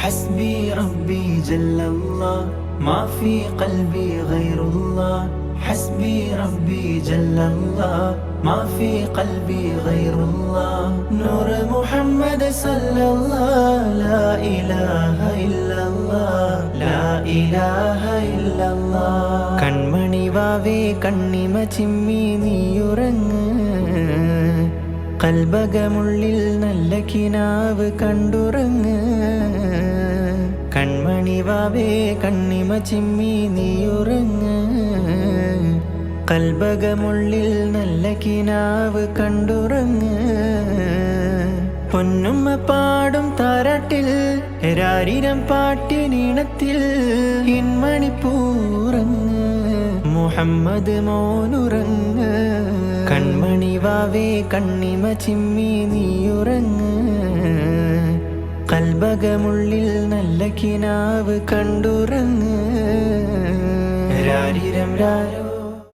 حسبي ربي جل الله ما في قلبي غير الله حسبي ربي جل الله ما في قلبي غير الله نور محمد صلى الله لا إله إلا الله لا إله إلا الله കൺമണി വാവേ കണ്ണിമ ചിമ്മി നീയുറങ്ങ് കൽബകമുള്ളിൽ നല്ല കിനാവ് കണ്ടുറങ്ങ് കൺമണി വാവേ കണ്ണിമ ചിമ്മി നീയുറങ്ങ്. കൽബകമുള്ളിൽ നല്ല കിനാവ് കണ്ടുറങ്ങ്. പൊന്നുമ്മ പാടും താരാട്ടിൽ രാരിരം പാട്ടിനീണത്തിൽ ഇൻമണിപ്പൂറങ്ങ് മുഹമ്മദ് മോനുറങ്ങ്. കൺമണി വാവേ കണ്ണിമ ചിമ്മി നീയുറങ്ങ്. കൽബകമുള്ളിൽ നല്ല കിനാവ് കണ്ടുറങ്ങ്. രാരിരം രാരോ